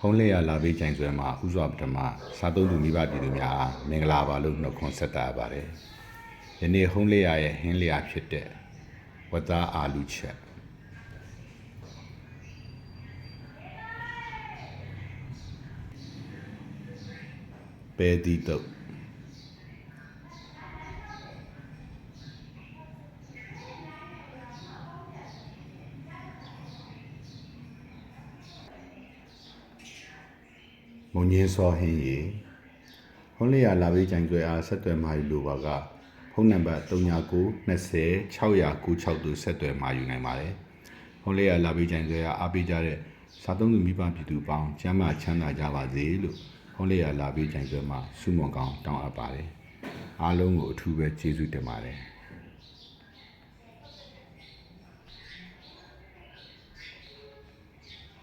ဟုံးလျက်လာပေးကြိုင်ဆွဲမှာဥစွာပထမစားသုံးသူမိဘပြည်သူများအားမင်္ဂလာပါလို့နှုတ်ခွန်းဆက်တာပါတယ်။ယနေ့ဟုံးလျက်ရဲ့ဟင်းလျက်ဖြစ်တဲ့ဝတ်သားအာလူချက်ပဲဒီတု မုံညင်းစောဟင်းရီဟုံးလျက်လာပေးကြိုင်ဆွဲအားဆက်သွယ်မှာယူလိုပါကဖုန်းနံပါတ်39 20 696တို့ဆက်သွယ်မှာယူနိုင်ပါတယ်။ဟုံးလျက်လာပေးကြိုင်ဆွဲအားအားပေးကြတဲ့စားသုံးသူမိဘပြည်သူပေါင်းကျမ်းမာချမ်းသာကြပါစေလို့ဟုံးလျက်လာပေးကြိုင်ဆွဲမှာဆုမွန်ကောင်းတောင်းအပ်ပါတယ်။အားလုံးကိုအထူးပဲကျေးဇူးတင်ပါတယ်။